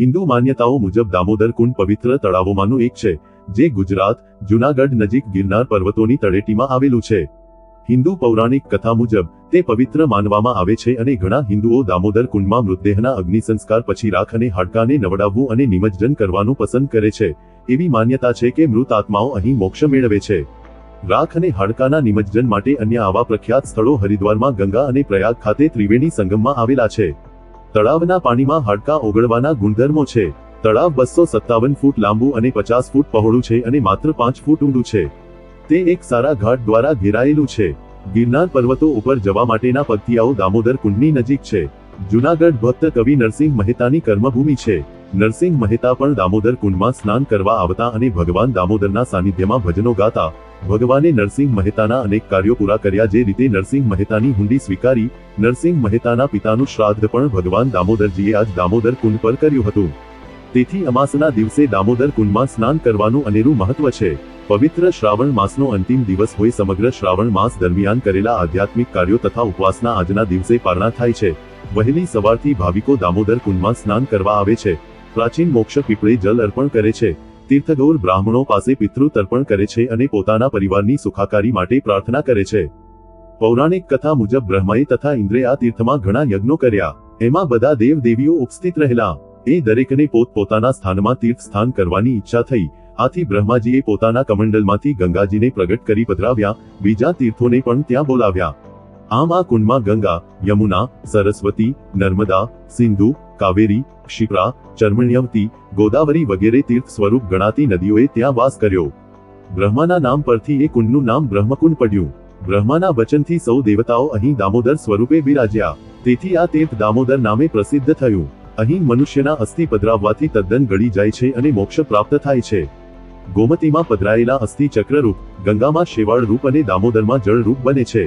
હિન્દુ માન્યતાઓ મુજબ દામોદર કુંડ પવિત્ર તળાવોમાંનું એક છે, જે ગુજરાત, જુનાગઢ નજીક ગિરનાર પર્વતોની તળેટીમાં આવેલું છે. હિન્દુ પૌરાણિક કથા મુજબ, તે પવિત્ર માનવામાં આવે છે અને ઘણા હિન્દુઓ દામોદર કુંડમાં મૃતદેહના અગ્નિ સંસ્કાર પછી રાખ અને હાડકાને નવડાવવું અને નિમજ્જન કરવાનું પસંદ કરે છે. એવી માન્યતા છે કે મૃત આત્માઓ અહીં મોક્ષ મેળવે છે. રાખ અને હાડકાના નિમજ્જન માટે અન્ય આવા પ્રખ્યાત સ્થળો હરિદ્વારમાં ગંગા અને પ્રયાગ ખાતે ત્રિવેણી સંગમમાં આવેલા છે. તળાવના પાણીમાં હાડકાં ઓગળવાના ગુણધર્મો છે. તળાવ બસો સત્તાવન ફૂટ લાંબુ અને પચાસ ફૂટ પહોળું છે અને માત્ર પાંચ ફૂટ ઊંડું છે. તે એક સારા ઘાટ દ્વારા ઘેરાયેલું છે. ગિરનાર પર્વતો ઉપર જવા માટેના પગથિયાઓ દામોદર કુંડની નજીક છે. જુનાગઢ ભક્ત કવિ નરસિંહ મહેતાની કર્મભૂમિ છે. નરસિંહ મહેતા પણ દામોદર કુંડમાં સ્નાન કરવા આવતા અને ભગવાન દામોદરના સાનિધ્યમાં ભજનો ગાતા ભગવાને નરસિંહ મહેતાના અનેક કાર્યો પૂરા કર્યા જે રીતે નરસિંહ મહેતાની હુંડી સ્વીકારી, નરસિંહ મહેતાના પિતાનું શ્રાદ્ધ પણ ભગવાન દામોદરજીએ આજ દામોદર કુંડ પર કર્યું હતું. તેથી અમાસના દિવસે દામોદર કુંડમાં સ્નાન કરવાનું અનેરું મહત્વ છે. પવિત્ર શ્રાવણ માસનો અંતિમ દિવસ હોય સમગ્ર શ્રાવણ માસ દરમિયાન કરેલા આધ્યાત્મિક કાર્યો તથા ઉપવાસના આજના દિવસે પારણા થાય છે. વહેલી સવારથી ભાવિકો દામોદર કુંડમાં સ્નાન કરવા આવે છે. પ્રાચીન મોક્ષ પીપળે જલ અર્પણ કરે છે. તીર્થગૌર બ્રાહ્મણો પાસે પિતૃ તર્પણ કરે છે અને પોતાના પરિવારની સુખાકારી માટે પ્રાર્થના કરે છે. પૌરાણિક કથા મુજબ બ્રહ્માએ તથા ઇન્દ્રે આ તીર્થમાં ઘણા યજ્ઞો કર્યા. એમાં બધા દેવ દેવીઓ ઉપસ્થિત રહેલા. એ દરેકને પોતપોતાના સ્થાનમાં તીર્થ સ્થાન કરવાની ઈચ્છા થઈ. આથી બ્રહ્માજીએ પોતાના કમંડલમાંથી ગંગાજીને પ્રગટ કરી પધરાવ્યા. બીજા તીર્થોને પણ ત્યાં બોલાવ્યા. આમ આ કુંડમાં ગંગા, યમુના, સરસ્વતી, નર્મદા, સિંધુ કાવેરી, ક્ષિપ્રા ચર્મણ્યવતી ગોદાવરી વગેરે તીર્થ સ્વરૂપ ગણાતી નદીઓએ ત્યાં વાસ કર્યો. બ્રહ્માના નામ પરથી એ કુંડનું નામ બ્રહ્મકુંડ પડ્યું. બ્રહ્માના વચનથી સૌ દેવતાઓ અહીં દામોદર સ્વરૂપે બિરાજ્યા. તેથી આ તીર્થ દામોદર નામે પ્રસિદ્ધ થયું. અહીં મનુષ્યના અસ્થિ પધરાવવાથી તદ્દન ગળી જાય છે અને મોક્ષ પ્રાપ્ત થાય છે. ગોમતીમાં પધરાયેલા અસ્થિ ચક્રરૂપ, ગંગામાં શેવાળ રૂપ અને દામોદરમાં જળ રૂપ બને છે.